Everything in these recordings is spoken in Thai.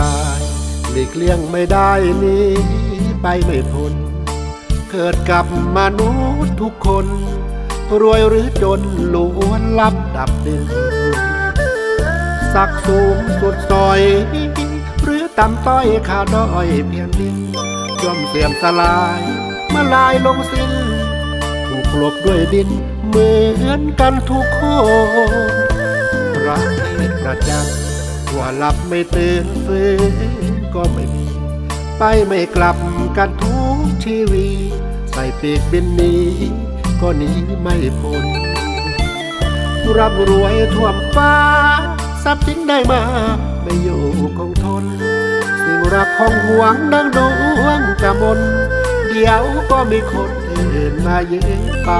ตายหลีกเลี่ยงไม่ได้หนี้ไปไม่พ้นเกิดกับมนุษย์ทุกคน รวยหรือจนล้วนลับดับดินสักสูงสุดซอย หรือต่ำต้อยขาด้อยเพียงดินย่อมเสื่อมสลายมาลายลงสิ้น ถูกกลบด้วยดินเหมือนกันทุกคนรักประจัน ว่าหลับไม่ตื่นฟื้นก็ไม่มี ไปไม่กลับกันทุกชีวี ใส่ปีกบินหนี้ก็หนีไม่พ้นร่ำรวยท่วมฟ้าทรัพย์สินได้มาไม่อยู่คงทน สิ่งรักของหวงดังดวงกะมนเดี๋ยวก็มีคนอื่นมาเยืมไป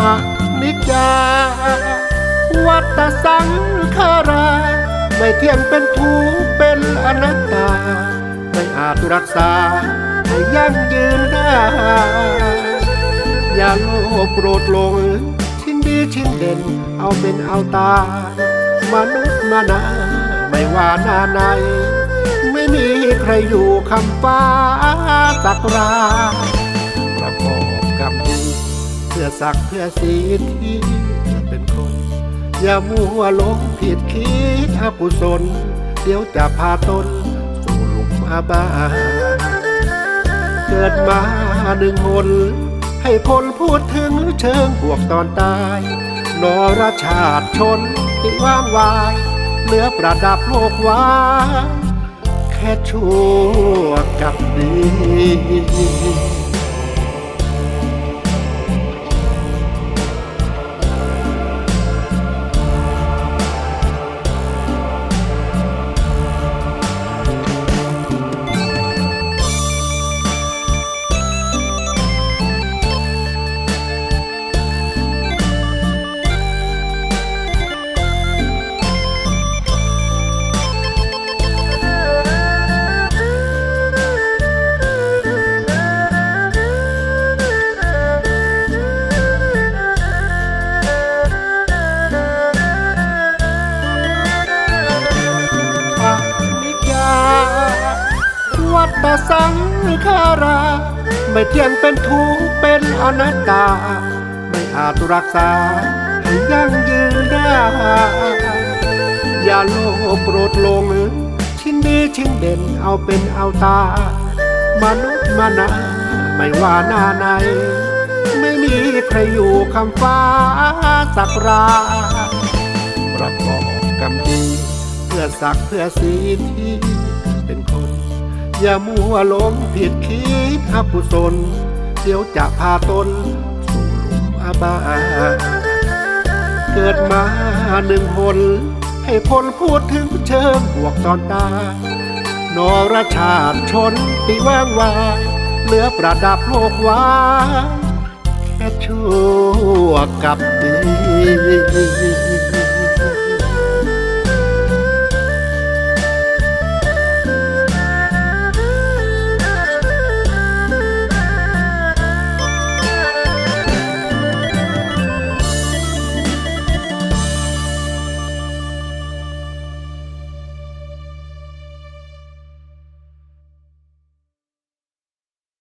อะนิจจา วัตสังขารา ไม่เที่ยงเป็นทุกเป็นอนัตตา ไม่อาจรักษาให้ยั่งยืนได้ อย่าโลภโกรธลง ชิ้นดีชิ้นเด่น เอาเป็นเอาตามนุษย์มานาไม่ว่าหน้าไหนไม่มีใครอยู่คำฟ้าสักราประกอบกรรมดีเพื่อสักเพื่อสีที่ อย่ามัวหลงผิดคิดอกุศล เดี๋ยวจะพาตนสู่หลุมอาบาเกิดมาหนึ่งหนให้คนพูดถึงเชิงบวกตอนตายนรชาติชนติว่างวายเหลือประดับโลกวาแค่ชั่วกับดี ตสังขารา ไม่เที่ยงเป็นทุกข์เป็นอนัตตา ไม่อาจรักษาให้ยั่งยืนได้ อย่าโลภโกรธลง ชิ้นดีชิ้นเด่นเอาเป็นเอาตา มนุษย์มานาไม่ว่าหน้าไหนไม่มีใครอยู่คำฟ้าสักราประกอบกรรมดีเพื่อสักเพื่อสีที่เป็นคน อย่ามัวหลงผิดคิดอกุศลเดี๋ยวจะพาตนสู่หลุมอบาเกิดมาหนึ่งหนให้คนพูดถึงเชิงบวกตอนตายนรชาติชนติว่างวายเหลือประดับโลกวาแค่ชั่วกับดี